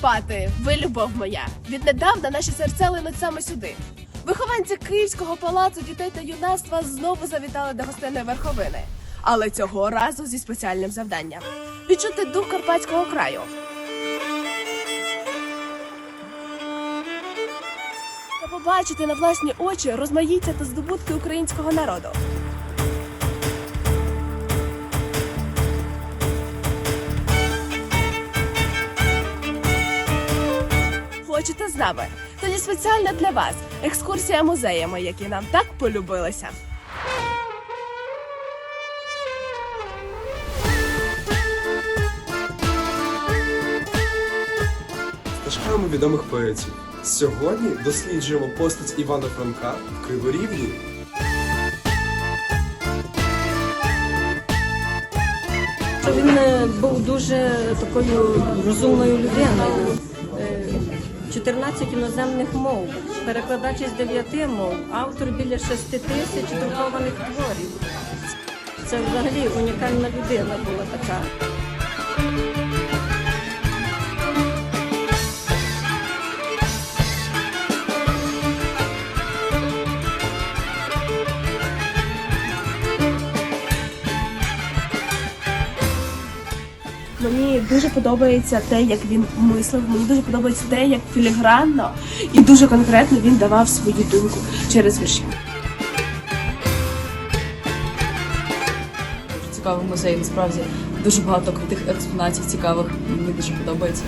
Карпати, ви любов моя. Віднедавна наші серця линуть саме сюди. Вихованці Київського палацу дітей та юнацтва знову завітали до гостиної верховини, але цього разу зі спеціальним завданням відчути дух карпатського краю. Та побачити на власні очі розмаїття та здобутки українського народу. Хочете з нами? Тоді спеціально для вас екскурсія музеями, які нам так полюбилися. Стежками відомих поетів. Сьогодні досліджуємо постать Івана Франка в Криворівні. Він е, був дуже такою розумною людиною. Е, 14 іноземних мов, перекладач із 9 мов, автор біля 6 тисяч друкованих творів. Це взагалі унікальна людина була така. Мені дуже подобається те, як він мислив. Мені дуже подобається те, як філігранно і дуже конкретно він давав свою думку через вірші. Дуже цікавий музей, насправді дуже багато крутих експонатів цікавих. Мені дуже подобається.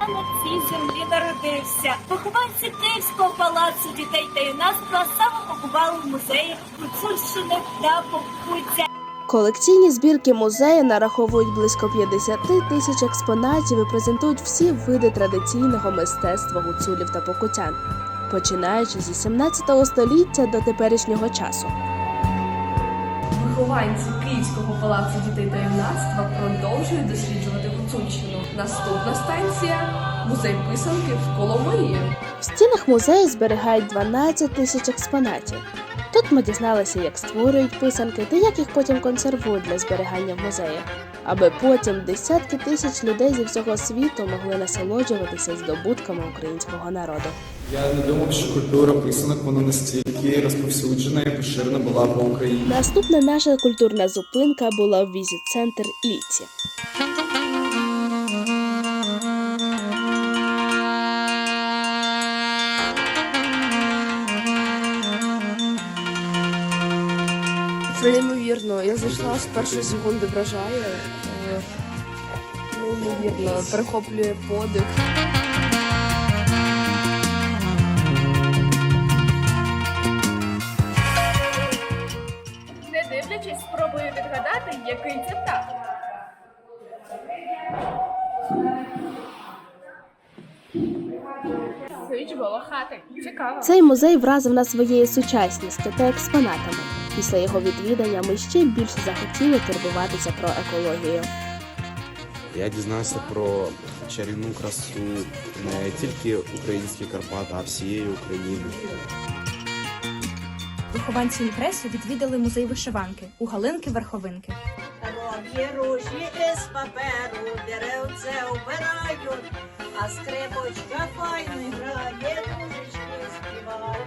На цій землі народився. Вихованці Київського палацу дітей та юнацтва саме побували в музеях Гуцульщини та Покуття. Колекційні збірки музею нараховують близько 50 тисяч експонатів і презентують всі види традиційного мистецтва гуцулів та покутян, починаючи зі 17 століття до теперішнього часу. Вихованці Київського палацу дітей та юнацтва продовжують досліджувати Гуцульщину. Наступна станція музей писанки в Коломиї. В стінах музею зберігають 12 тисяч експонатів. Тут ми дізналися, як створюють писанки та як їх потім консервують для зберігання в музеї, аби потім десятки тисяч людей зі всього світу могли насолоджуватися здобутками українського народу. Я не думав, що культура писанок вона настільки розповсюджена і поширена була по Україні. Наступна наша культурна зупинка була в візит-центр Ліці. Це неймовірно. Я зайшла з першої секунди вражає. Е, Неймовірно, перехоплює подих. Не дивлячись, спробую відгадати, який це птах. Сич волохатий. Цікаво. Цей музей вразив нас своєю сучасністю та експонатами. Після його відвідання ми ще більше захотіли турбуватися про екологію. Я дізнався про чарівну красу не тільки українських Карпат, а всієї України. Вихованці Ліпресу відвідали музей вишиванки у Галинки Верховинки. Робі ружі із паперу, деревце обирають, а скрипочка файно грає, дружечки співають.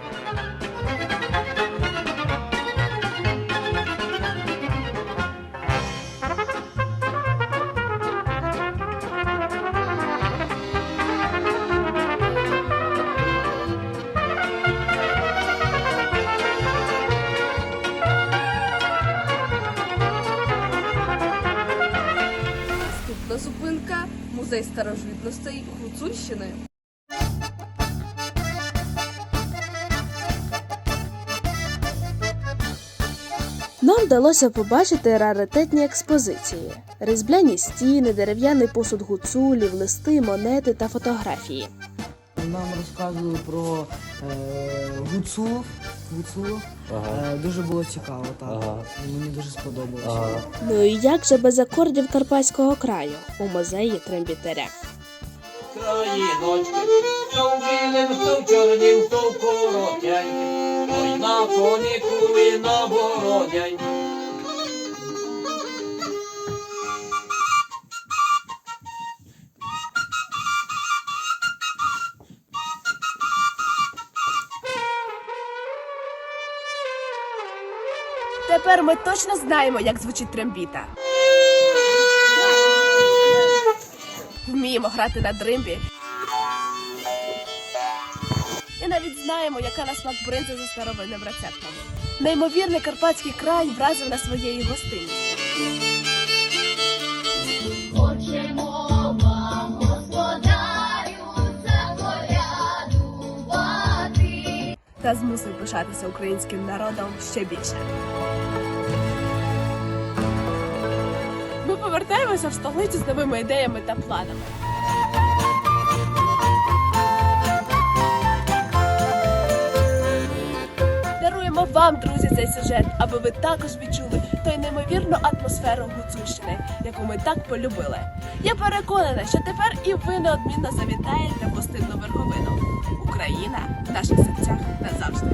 Музей старожитностей Гуцульщини. Нам вдалося побачити раритетні експозиції: різбляні стіни, дерев'яний посуд гуцулів, листи, монети та фотографії. Нам розказували про е, гуцулов. Ага. Е, дуже було цікаво, так. Мені дуже сподобалося. Ну і як же без акордів карпатського краю у музеї Трембітаря. Країночки, хто в білим, хто в чорнім, хто в коротянь, ой на коніку і на бородяньку. Тепер ми точно знаємо, як звучить трембіта. Вміємо грати на дримбі. І навіть знаємо, яка на смак бринза за старовинним рецептом. Неймовірний карпатський край вразив на своєї гостинністю. Та змусив пишатися українським народом ще більше. Ми повертаємося в столицю з новими ідеями та планами. Даруємо вам, друзі, цей сюжет, аби ви також відчули той неймовірну атмосферу Гуцульщини, яку ми так полюбили. Я переконана, що тепер і ви неодмінно завітаєте в гостинну верховину. Україна в наших серцях назавжди.